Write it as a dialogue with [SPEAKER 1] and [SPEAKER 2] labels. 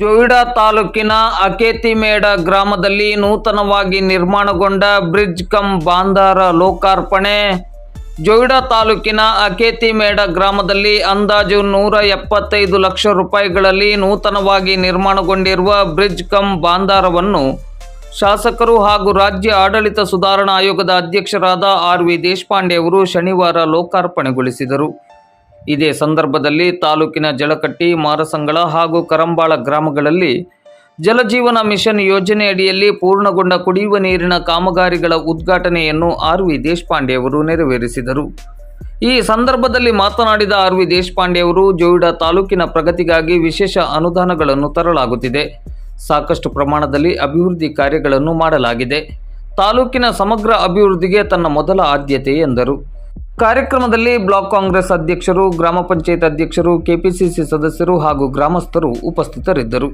[SPEAKER 1] ಜೋಯಿಡಾ ತಾಲೂಕಿನ ಅಕೇತಿಮೇಡ ಗ್ರಾಮದಲ್ಲಿ ನೂತನವಾಗಿ ನಿರ್ಮಾಣಗೊಂಡ ಬ್ರಿಡ್ಜ್ ಕಂ ಬಾಂದಾರ ಲೋಕಾರ್ಪಣೆ. ಜೋಯಿಡಾ ತಾಲೂಕಿನ ಅಕೇತಿಮೇಡ ಗ್ರಾಮದಲ್ಲಿ ಅಂದಾಜು ನೂರ ಎಪ್ಪತ್ತೈದು ಲಕ್ಷ ರೂಪಾಯಿಗಳಲ್ಲಿ ನೂತನವಾಗಿ ನಿರ್ಮಾಣಗೊಂಡಿರುವ ಬ್ರಿಡ್ಜ್ ಕಮ್ ಬಾಂದಾರವನ್ನು ಶಾಸಕರು ಹಾಗೂ ರಾಜ್ಯ ಆಡಳಿತ ಸುಧಾರಣಾ ಆಯೋಗದ ಅಧ್ಯಕ್ಷರಾದ ಆರ್ ವಿ ದೇಶಪಾಂಡೆ ಅವರು ಶನಿವಾರ ಲೋಕಾರ್ಪಣೆಗೊಳಿಸಿದರು. ಇದೇ ಸಂದರ್ಭದಲ್ಲಿ ತಾಲೂಕಿನ ಜಳಕಟ್ಟಿ ಮಾರಸಂಗಳ ಹಾಗೂ ಕರಂಬಾಳ ಗ್ರಾಮಗಳಲ್ಲಿ ಜಲಜೀವನ ಮಿಷನ್ ಯೋಜನೆಯಡಿಯಲ್ಲಿ ಪೂರ್ಣಗೊಂಡ ಕುಡಿಯುವ ನೀರಿನ ಕಾಮಗಾರಿಗಳ ಉದ್ಘಾಟನೆಯನ್ನು ಆರ್ ವಿ ದೇಶಪಾಂಡೆ ಅವರು ನೆರವೇರಿಸಿದರು. ಈ ಸಂದರ್ಭದಲ್ಲಿ ಮಾತನಾಡಿದ ಆರ್ ವಿ ದೇಶಪಾಂಡೆ ಅವರು, ಜೋಯಿಡಾ ತಾಲೂಕಿನ ಪ್ರಗತಿಗಾಗಿ ವಿಶೇಷ ಅನುದಾನಗಳನ್ನು ತರಲಾಗುತ್ತಿದೆ. ಸಾಕಷ್ಟು ಪ್ರಮಾಣದಲ್ಲಿ ಅಭಿವೃದ್ಧಿ ಕಾರ್ಯಗಳನ್ನು ಮಾಡಲಾಗಿದೆ. ತಾಲೂಕಿನ ಸಮಗ್ರ ಅಭಿವೃದ್ಧಿಗೆ ತನ್ನ ಮೊದಲ ಆದ್ಯತೆ ಎಂದರು. ಕಾರ್ಯಕ್ರಮದಲ್ಲಿ ಬ್ಲಾಕ್ ಕಾಂಗ್ರೆಸ್ ಅಧ್ಯಕ್ಷರು ಗ್ರಾಮ ಪಂಚಾಯತ್ ಅಧ್ಯಕ್ಷರು ಕೆಪಿಸಿಸಿ ಸದಸ್ಯರು ಹಾಗೂ ಗ್ರಾಮಸ್ಥರು ಉಪಸ್ಥಿತರಿದ್ದರು.